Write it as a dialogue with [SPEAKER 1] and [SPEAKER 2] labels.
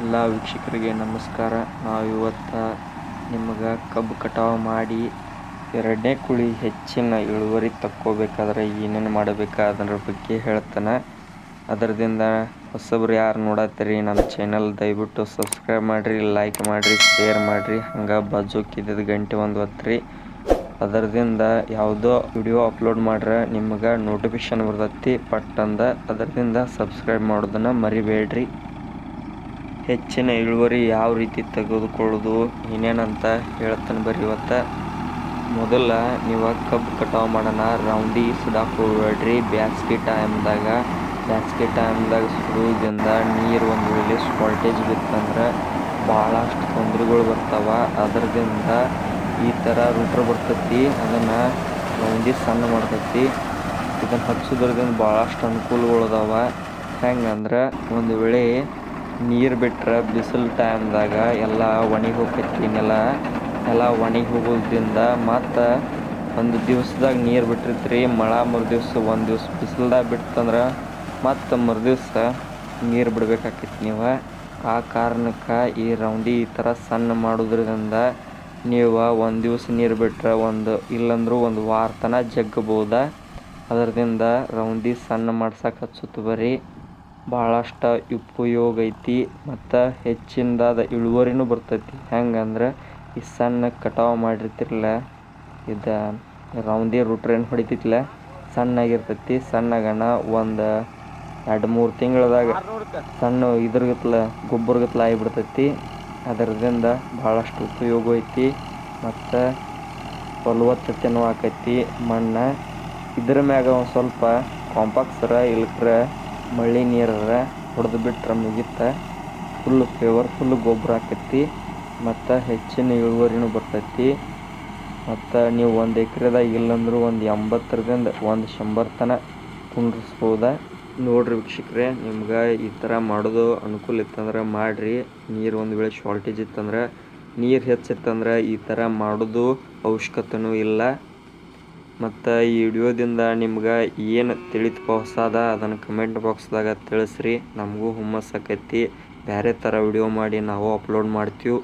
[SPEAKER 1] ಎಲ್ಲ ವೀಕ್ಷಕರಿಗೆ ನಮಸ್ಕಾರ. ನಾವು ಇವತ್ತು ನಿಮ್ಗೆ ಕಬ್ಬು ಕಟಾವು ಮಾಡಿ ಎರಡನೇ ಕುಳಿ ಹೆಚ್ಚಿನ ಇಳುವರಿ ತಕ್ಕೋಬೇಕಾದ್ರೆ ಏನೇನು ಮಾಡಬೇಕು ಅದರ ಬಗ್ಗೆ ಹೇಳ್ತಾನೆ. ಅದರದಿಂದ ಹೊಸಬ್ರು ಯಾರು ನೋಡತ್ತೀರಿ ನಮ್ಮ ಚಾನಲ್ ದಯವಿಟ್ಟು ಸಬ್ಸ್ಕ್ರೈಬ್ ಮಾಡಿರಿ ಲೈಕ್ ಮಾಡಿರಿ ಶೇರ್ ಮಾಡಿರಿ. ಹಂಗೆ ಬಾಜುಕಿದ್ದ ಗಂಟೆ ಒಂದು ಒತ್ತಿರಿ ಅದರದಿಂದ ಯಾವುದೋ ವಿಡಿಯೋ ಅಪ್ಲೋಡ್ ಮಾಡ್ರೆ ನಿಮ್ಗೆ ನೋಟಿಫಿಕೇಶನ್ ಬರ್ತೈತಿ. ಪಟ್ಟಂದ ಅದರಿಂದ ಸಬ್ಸ್ಕ್ರೈಬ್ ಮಾಡೋದನ್ನು ಮರಿಬೇಡ್ರಿ. ಹೆಚ್ಚಿನ ಇಳುವರಿ ಯಾವ ರೀತಿ ತೆಗೆದುಕೊಳ್ಳೋದು ಏನೇನಂತ ಹೇಳ್ತಾನೆ ಬರ್ರಿ ಇವತ್ತು. ಮೊದಲ ನೀವು ಕಬ್ಬು ಕಟಾವು ಮಾಡೋಣ. ರೌಂಡಿ ಸುಡಾಕ್ ಹೋಗ್ಬೇಡ್ರಿ ಬ್ಯಾಸ್ಗೆ ಟೈಮ್ದಾಗ ಬ್ಯಾಸ್ಗೆ ಟೈಮ್ದಾಗ ಸುಡುವುದರಿಂದ ನೀರು ಒಂದು ವೇಳೆ ಶಾರ್ಟೇಜ್ ಬಿತ್ತಂದ್ರೆ ಭಾಳಷ್ಟು ತೊಂದರೆಗಳು ಬರ್ತಾವ. ಅದರಿಂದ ಈ ಥರ ರೂಟ್ರ್ ಬರ್ತೈತಿ. ಅದನ್ನು ರೌಂಡಿ ಸಣ್ಣ ಮಾಡ್ತೈತಿ. ಇದನ್ನು ಹಚ್ಚೋದ್ರದಿಂದ ಭಾಳಷ್ಟು ಅನುಕೂಲಗಳು ಅದಾವ. ಹೆಂಗಂದ್ರೆ ಒಂದು ವೇಳೆ ನೀರು ಬಿಟ್ರೆ ಬಿಸಿಲು ಟೈಮ್ದಾಗ ಎಲ್ಲ ಒಣಗಿ ಹೋಗ್ತೈತಿ ನೆಲ. ಎಲ್ಲ ಒಣಗಿ ಹೋಗೋದ್ರಿಂದ ಮತ್ತು ಒಂದು ದಿವ್ಸದಾಗ ನೀರು ಬಿಟ್ಟಿರ್ತೀರಿ ಮಳೆ ಮೂರು ದಿವ್ಸ ಒಂದು ದಿವಸ ಬಿಸಿಲ್ದಾಗ ಬಿಡ್ತಂದ್ರೆ ಮತ್ತು ಮರು ದಿವ್ಸ ನೀರು ಬಿಡ್ಬೇಕಾಕೈತಿ ನೀವು. ಆ ಕಾರಣಕ್ಕೆ ಈ ರೌಂಡಿ ಈ ಥರ ಸಣ್ಣ ಮಾಡೋದ್ರಿಂದ ನೀವು ಒಂದು ದಿವ್ಸ ನೀರು ಬಿಟ್ರೆ ಒಂದು ಇಲ್ಲಂದ್ರೂ ಒಂದು ವಾರ ತನ ಜಗ್ಗಬೋದ. ಅದರಿಂದ ರೌಂಡಿ ಸಣ್ಣ ಮಾಡ್ಸಕ್ಕೆ ಹಚ್ಚುತ್ತ ಬರ್ರಿ. ಭಾಳಷ್ಟು ಉಪಯೋಗ ಐತಿ ಮತ್ತು ಹೆಚ್ಚಿನದಾದ ಇಳುವರಿನೂ ಬರ್ತೈತಿ. ಹೆಂಗಂದ್ರೆ ಈ ಸಣ್ಣ ಕಟಾವು ಮಾಡಿರ್ತಿರಲ್ಲ ಇದು ರೌಂದಿ ರೂಟ್ರ್ ಏನು ಹೊಡಿತೈತಿಲ್ಲ ಸಣ್ಣಾಗಿರ್ತೈತಿ ಸಣ್ಣಗನ ಒಂದು ಎರಡು ಮೂರು ತಿಂಗಳದಾಗ ಸಣ್ಣ ಇದ್ರಗತ್ಲ, ಗೊಬ್ಬರಗತ್ಲ ಆಗಿಬಿಡ್ತೈತಿ. ಅದರದಿಂದ ಭಾಳಷ್ಟು ಉಪಯೋಗ ಐತಿ ಮತ್ತು ಫಲವತ್ತತೆನೂ ಆಕೈತಿ ಮಣ್ಣು. ಇದ್ರ ಮ್ಯಾಗ ಒಂದು ಸ್ವಲ್ಪ ಕಾಂಪಾಕ್ಸರ ಇಲ್ಕ್ರ ಮಳ್ಳಿ ನೀರರ ಹೊಡೆದು ಬಿಟ್ರೆ ಮುಗಿತ. ಫುಲ್ ಫೇವರ್ ಫುಲ್ ಗೊಬ್ಬರ ಆಕೈತಿ ಮತ್ತು ಹೆಚ್ಚಿನ ಇಳುವರಿನೂ ಬರ್ತೈತಿ. ಮತ್ತು ನೀವು ಒಂದು ಎಕ್ರೆದಾಗ ಇಲ್ಲಂದ್ರೆ ಒಂದು ಎಂಬತ್ತರದಿಂದ ಒಂದು ಶಂಬರ್ ತನಕ ಕುಂಡ್ರಿಸ್ಬೋದ ನೋಡ್ರಿ ವೀಕ್ಷಕರೇ, ನಿಮ್ಗೆ ಈ ಥರ ಮಾಡೋದು ಅನುಕೂಲ ಇತ್ತಂದ್ರೆ ಮಾಡಿರಿ. ನೀರು ಒಂದು ವೇಳೆ ಶಾರ್ಟೇಜ್ ಇತ್ತಂದ್ರೆ, ನೀರು ಹೆಚ್ಚಿತ್ತಂದ್ರೆ ಈ ಥರ ಮಾಡೋದು ಅವಶ್ಯಕತೆನೂ ಇಲ್ಲ. ಮತ್ತು ಈ ವಿಡಿಯೋದಿಂದ ನಿಮ್ಗೆ ಏನು ತಿಳಿತಪ್ಪ ಹೊಸದ, ಅದನ್ನು ಕಮೆಂಟ್ ಬಾಕ್ಸ್ದಾಗ ತಿಳಿಸ್ರಿ. ನಮಗೂ ಹುಮ್ಮಸ್ಸಾಕೈತಿ. ಬೇರೆ ಥರ ವಿಡಿಯೋ ಮಾಡಿ ನಾವು ಅಪ್ಲೋಡ್ ಮಾಡ್ತೀವಿ.